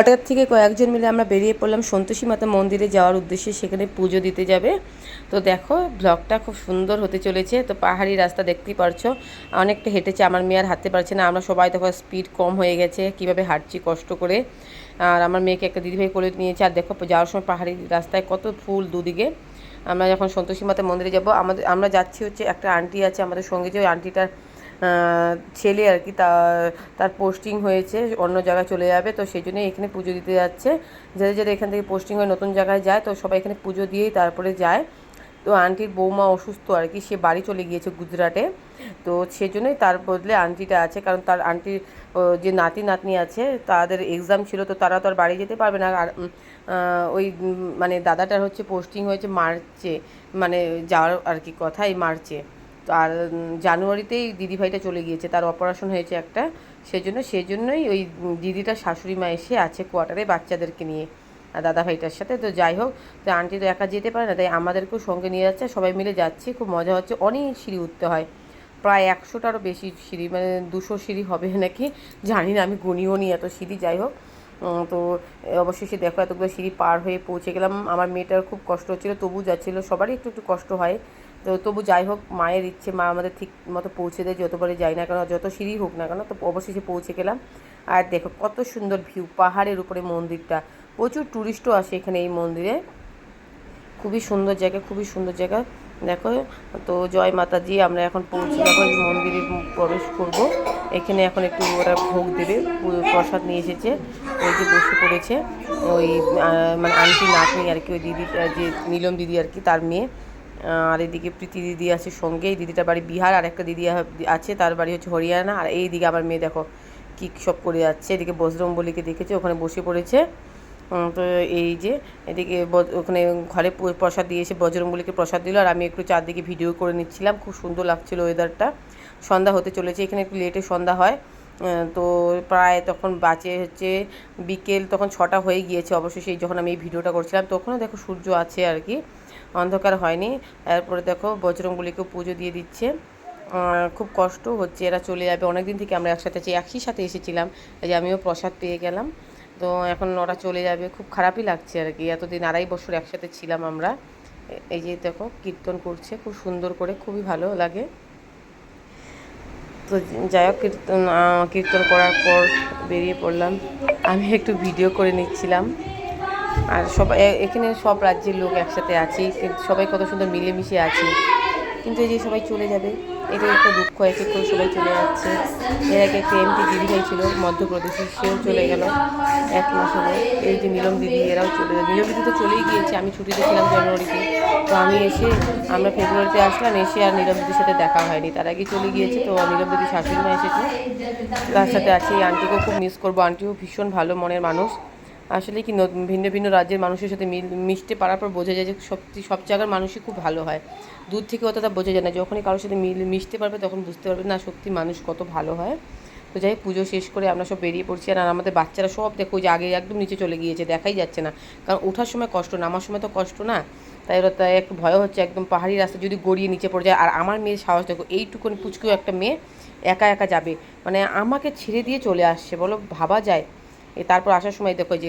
হঠাৎ থেকে কয়েকজন মিলে আমরা বেরিয়ে পড়লাম সন্তোষী মাতা মন্দিরে যাওয়ার উদ্দেশ্যে, সেখানে পুজো দিতে যাবে। তো দেখো ব্লগটা খুব সুন্দর হতে চলেছে। তো পাহাড়ি রাস্তা দেখতেই পারছ, অনেকটা হেঁটেছে, আমার মেয়ে আর হাঁটতে পারছে না। আমরা সবাই দেখো স্পিড কম হয়ে গেছে, কীভাবে হাঁটছি, কষ্ট করে। আর আমার মেয়েকে একটা দিদিভাই করে নিয়েছে। আর দেখো, যাওয়ার সময় পাহাড়ি রাস্তায় কত ফুল দুদিকে। আমরা যখন সন্তোষী মাতা মন্দিরে যাব, আমাদের, আমরা যাচ্ছি হচ্ছে, একটা আন্টি আছে আমাদের সঙ্গে যে ওই আন্টিটার ছেলে আর কি, তা তার পোস্টিং হয়েছে, অন্য জায়গায় চলে যাবে, তো সেই জন্যই এখানে পুজো দিতে যাচ্ছে। যাদের যাদের এখান থেকে পোস্টিং হয়ে, নতুন জায়গায় যায়, তো সবাই এখানে পুজো দিয়েই তারপরে যায়। তো আন্টির বৌমা অসুস্থ আর কি, সে বাড়ি চলে গিয়েছে গুজরাটে। তো সেজন্যই তার বদলে আন্টিটা আছে, কারণ তার আন্টির যে নাতি নাতনি আছে, তাদের এক্সাম ছিল, তো তারা তো আর বাড়ি যেতে পারবে না। আর ওই মানে দাদাটার হচ্ছে পোস্টিং হয়েছে মার্চে মানে যাওয়ার আর কি কথা, এই মার্চে। আর জানুয়ারিতেই দিদিভাইটা চলে গিয়েছে তার অপারেশন হয়েছে একটা সেজন্য সেজন্যই ওই উম, দিদিটার শাশুড়ি মা এসে আছে কোয়ার্টারে বাচ্চাদেরকে নিয়ে দাদা ভাইটার সাথে। তো যাই হোক তো আন্টি তো একা যেতে পারে না তাই আমাদেরকেও সঙ্গে নিয়ে যাচ্ছে সবাই মিলে যাচ্ছি খুব মজা হচ্ছে অনেক সিঁড়ি উঠতে হয় প্রায় একশোটারও বেশি সিঁড়ি মানে দুশো সিঁড়ি হবে নাকি জানি না আমি গুনিও নি এত সিঁড়ি যাই হোক তো অবশেষে দেখো এতগুলো সিঁড়ি পার হয়ে পৌঁছে গেলাম আমার মেয়েটার খুব কষ্ট হচ্ছিল তবু যাচ্ছিল সবারই একটু একটু কষ্ট হয় তো তবু যাই হোক, মায়ের ইচ্ছে, মা আমাদের ঠিক মতো পৌঁছে দেয় যতবারই যাই না কেন, যত সিঁড়ি হোক না কেন, তো অবশেষে পৌঁছে গেলাম। আর দেখো, কত সুন্দর ভিউ, পাহাড়ের উপরে মন্দিরটা। প্রচুর ট্যুরিস্টও আসে এখানে এই মন্দিরে। খুবই সুন্দর জায়গা, খুবই সুন্দর জায়গা। দেখো, তো জয় মাতাজি, আমরা এখন পৌঁছে যাব, এই মন্দিরে প্রবেশ করব। এখানে এখন একটু ওরা ভোগ দেবে প্রসাদ নিয়ে এসেছে, ওই যে বসে পড়েছে। ওই মানে আন্টি নাতনি আর কি, ওই দিদি যে নীলম দিদি আর কি, তার মেয়ে। আর এদিকে প্রীতি দিদি আছে সঙ্গে এই দিদিটার বাড়ি বিহার, আর একটা দিদি আছে, তার বাড়ি হচ্ছে হরিয়ানা। আর এইদিকে আমার মেয়ে দেখো কী সব করে যাচ্ছে। এদিকে বজরং বলিকে দেখেছে? ওখানে বসে পড়েছে। তো এই যে এদিকে ওখানে ঘরে প্রসাদ দিয়ে এসে বজরংবলীকে প্রসাদ দিল। আর আমি একটু চারদিকে ভিডিও করে নিচ্ছিলাম। খুব সুন্দর লাগছিল ওয়েদারটা সন্ধ্যা হতে চলেছে। এখানে একটু লেটে সন্ধ্যা হয়। তো প্রায় তখন বাজে হচ্ছে বিকেল, তখন ছটা হয়ে গিয়েছে। অবশ্যই সেই যখন আমি এই ভিডিওটা করছিলাম, তখনও দেখো সূর্য আছে আর কি। অন্ধকার হয়নি। তারপরে দেখো বজরংবলীকেও পুজো দিয়ে দিচ্ছে। খুব কষ্ট হচ্ছে, এরা চলে যাবে। অনেক দিন থেকে আমরা একসাথে একই সাথে এসেছিলাম যে আমিও প্রসাদ পেয়ে গেলাম। তো এখন ওরা চলে যাবে, খুব খারাপই লাগছে আর কি। এতদিন আড়াই বছর একসাথে ছিলাম আমরা। এই যে দেখো, কীর্তন করছে, খুব সুন্দর করে, খুবই ভালো লাগে। তো যাই হোক, কীর্তন কীর্তন করার পর বেরিয়ে পড়লাম। আমি একটু ভিডিও করে নিচ্ছিলাম। আর সবাই এখানে সব রাজ্যের লোক একসাথে আছি সবাই কত সুন্দর মিলেমিশে আছি। কিন্তু এই যে সবাই চলে যাবে এটা একটা দুঃখ, এক এক করে সবাই চলে যাচ্ছে। এর আগে একটা এমপি দিদিভাই ছিল মধ্যপ্রদেশে সেও চলে গেল এক মাস হলো। এই যে নীলম দিদি, এরাও চলে যাবে। নীলম দিদি তো চলেই গিয়েছে, আমি ছুটিতে ছিলাম জানুয়ারিতে। তো আমি এসে, আমরা ফেব্রুয়ারিতে আসলাম, এসে আর নীলম দিদির সাথে দেখা হয়নি। তার আগে চলে গিয়েছে, তো নীলম দিদি শাশুড়ি মা এসেছে। তার সাথে আছে এই আন্টিকেও খুব মিস করব। আন্টিও ভীষণ ভালো মনের মানুষ। আসলে কি ভিন্ন ভিন্ন রাজ্যের মানুষের সাথে মিল মিশতে পারার পর বোঝা যায় যে সত্যি সব জায়গার মানুষই খুব ভালো হয়। দূর থেকে অতটা বোঝা যায় না। যখনই কারোর সাথে মিল মিশতে পারবে তখন বুঝতে পারবে না সত্যি মানুষ কত ভালো হয়। তো যাই পুজো শেষ করে আমরা সব বেরিয়ে পড়ছি। আর আমাদের বাচ্চারা সব দেখো যে আগে একদম নিচে চলে গিয়েছে, দেখাই যাচ্ছে না। কারণ ওঠার সময় কষ্ট, নামার সময় তো কষ্ট না। তাই ওরা তাই একটু ভয় হচ্ছে একদম পাহাড়ি রাস্তা যদি গড়িয়ে নিচে পড়ে যায়। আর আমার মেয়ের সাহস দেখো, এইটুকুনি পুচকেও একটা মেয়ে একা একা যাবে। মানে আমাকে ছেড়ে দিয়ে চলে আসছে, বলো ভাবা যায়। তারপর আসার সময় দেখো যে